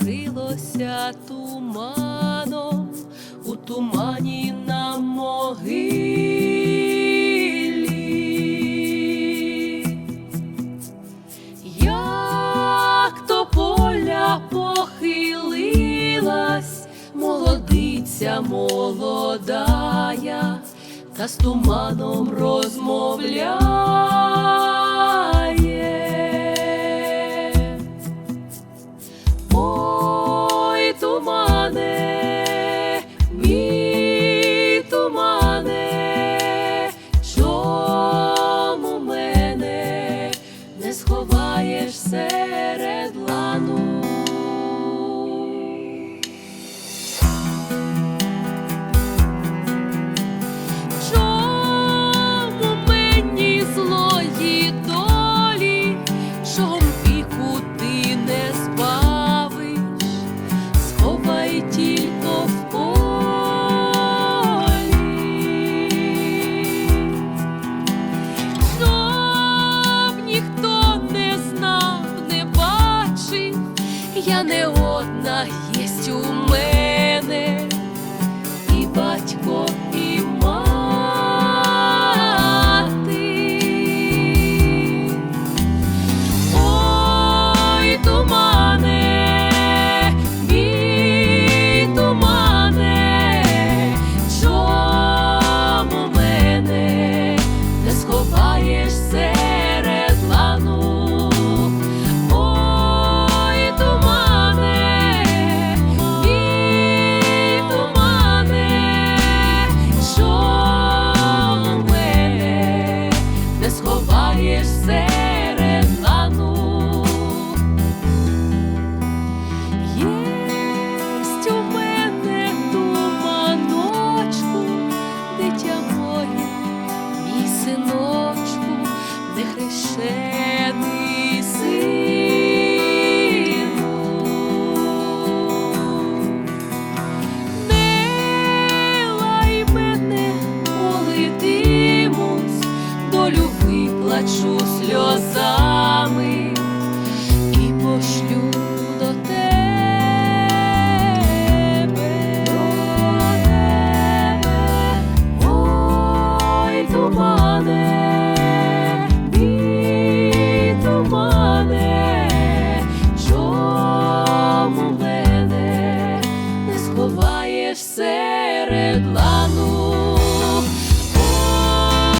Сховалося туманом у тумані на могилі. Як то поля похилилась, молодиця молодая, та з туманом розмовляє. Чому мені злої долі, чом віку куди не збавиш, сховай тільки я не одна єсть у мене і батько маєш серед. Єсть у мене туманочку, дитя моє, мій синочку, не хрещений. Плачу сльозами і пошлю до тебе, до тебе, ой, тумане, мій мене не сховаєшся.